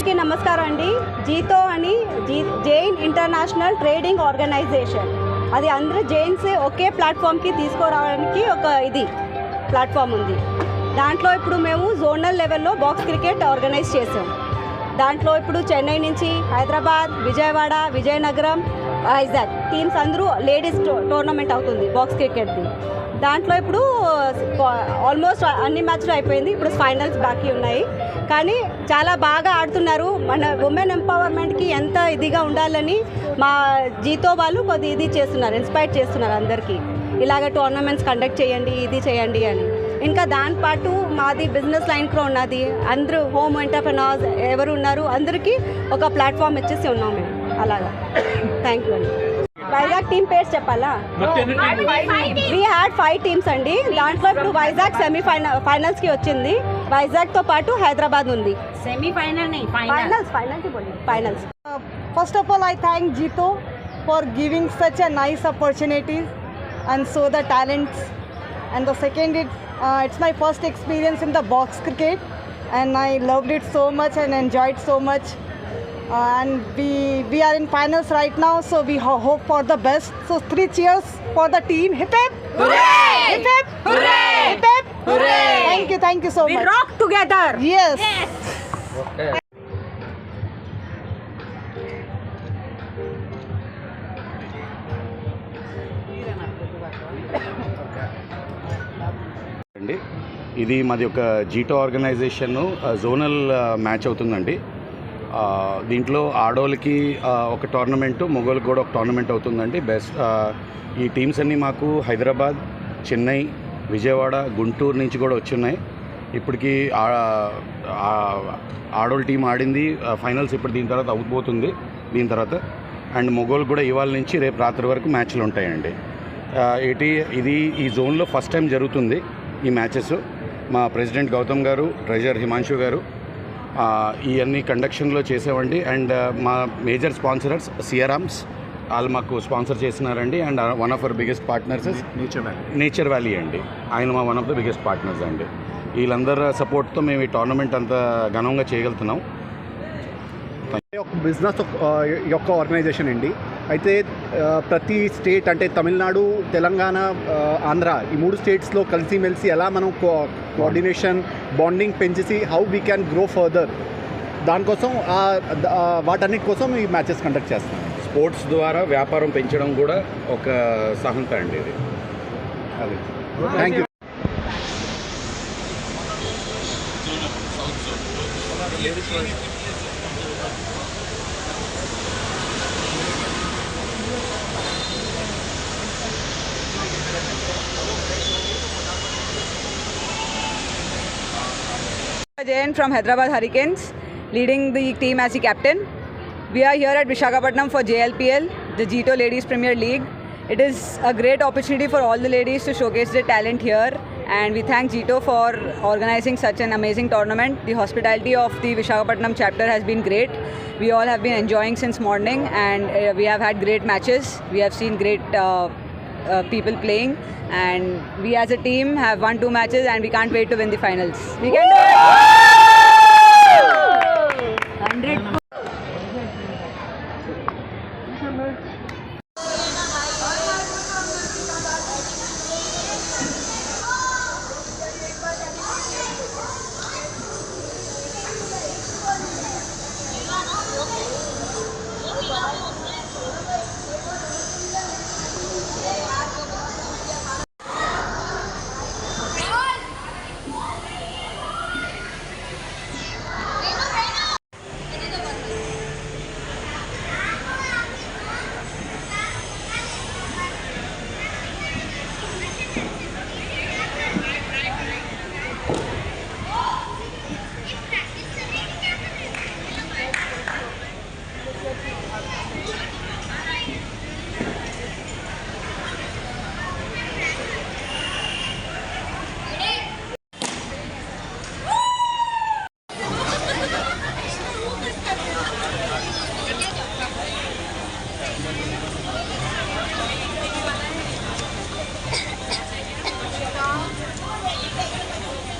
అందరికీ నమస్కారం అండి. జీతో అని G Jain international trading organization. అది అందరూ జైన్స్ ఒకే ప్లాట్ఫామ్కి తీసుకురావడానికి ఒక ఇది ప్లాట్ఫామ్ ఉంది. దాంట్లో ఇప్పుడు మేము జోనల్ లెవెల్లో బాక్స్ క్రికెట్ ఆర్గనైజ్ చేసాం దాంట్లో ఇప్పుడు చెన్నై నుంచి హైదరాబాద్ విజయవాడ విజయనగరం వైజాగ్ టీమ్స్ అందరూ లేడీస్ టోర్నమెంట్ అవుతుంది బాక్స్ క్రికెట్ది దాంట్లో ఇప్పుడు ఆల్మోస్ట్ అన్ని మ్యాచ్లు అయిపోయింది ఇప్పుడు ఫైనల్స్ బాకీ ఉన్నాయి. కానీ చాలా బాగా ఆడుతున్నారు. మన ఉమెన్ ఎంపవర్మెంట్కి ఎంత ఇదిగా ఉండాలని మా జీతో వాళ్ళు కొద్ది ఇది చేస్తున్నారు ఇన్స్పైర్ చేస్తున్నారు అందరికీ. ఇలాగ టోర్నమెంట్స్ కండక్ట్ చేయండి ఇది చేయండి అని. ఇంకా దానిపాటు మాది బిజినెస్ లైన్ కూడా ఉన్నది. అందరూ హోమ్ ఎంటర్ప్రినర్స్ ఎవరు ఉన్నారు అందరికీ ఒక ప్లాట్ఫామ్ ఇచ్చేసి ఉన్నాం మేము. అలాగా. థ్యాంక్ యూ అండి. వైజాగ్ టీమ్ పేరు చెప్పాలా? వీ హ్యాడ్ ఫైవ్ టీమ్స్ అండి. దాంట్లో ఇప్పుడు వైజాగ్ సెమీఫైనల్ ఫైనల్స్కి వచ్చింది. వైజాగ్తో పాటు హైదరాబాద్ ఉంది. Semifinal finals finals first of all I thank JITO for giving such a nice opportunities and so the talents and the second it it's my first experience in the box cricket and I loved it so much and enjoyed so much and we we are in finals right now, so we ho- hope for the best. So three cheers for the team. Hip hip! Hooray! Hip hip! Hooray! Hip hip! Hooray! Thank you, thank you so we much. rock together Yes. అండి ఇది మాది ఒక JITO organisation zonal match అవుతుందండి దీంట్లో ఆడోళ్ళకి ఒక tournament మొగోళ్ళకి కూడా ఒక tournament అవుతుందండి. బెస్ట్ ఈ టీమ్స్ అన్నీ మాకు హైదరాబాద్ చెన్నై విజయవాడ గుంటూరు నుంచి కూడా వచ్చున్నాయి. ఇప్పటికి ఆడోళ్ళ టీం ఆడింది. ఫైనల్స్ ఇప్పుడు దీని తర్వాత అవుతోతుంది దీని తర్వాత. అండ్ మొగోళ్ళు కూడా ఇవాళ నుంచి రేపు రాత్రి వరకు మ్యాచ్లు ఉంటాయండి. ఏటి ఇది ఈ జోన్లో ఫస్ట్ టైం జరుగుతుంది ఈ మ్యాచెస్. మా ప్రెసిడెంట్ గౌతమ్ గారు ట్రెజర్ హిమాంశు గారు ఇవన్నీ కండక్షన్లో చేసామండి అండ్ మా మేజర్ స్పాన్సరర్స్ సిఆర్ఆమ్స్ వాళ్ళు మాకు sponsor చేసినారండి and one of our biggest partners nature valley nature valley అండి. ఆయన మా one of the biggest partners అండి. వీళ్ళందరి సపోర్ట్తో మేము ఈ టోర్నమెంట్ అంత ఘనంగా చేయగలుగుతున్నాం. ఒక బిజినెస్ యొక్క ఆర్గనైజేషన్ అండి. అయితే ప్రతి స్టేట్ అంటే తమిళనాడు తెలంగాణ ఆంధ్ర ఈ మూడు స్టేట్స్లో కలిసిమెలిసి ఎలా మనం కోఆర్డినేషన్ బాండింగ్ పెంచేసి how we can grow further దానికోసం వాటన్నిటి కోసం ఈ మ్యాచెస్ కండక్ట్ చేస్తాం. స్పోర్ట్స్ ద్వారా వ్యాపారం పెంచడం కూడా ఒక సహంత అండి ఇది. అది. Thank you Jain from Hyderabad Hurricanes, leading the team as the captain. We are here at Vishakhapatnam for JLPL, the Jito Ladies Premier League. It is a great opportunity for all the ladies to showcase their talent here, and we thank Jito for organizing such an amazing tournament. The hospitality of the Vishakhapatnam chapter has been great. We all have been enjoying since morning, and uh, we have had great matches. We have seen great uh, uh, people playing. And we as a team have won two matches and we can't wait to win the finals. We can do it! 100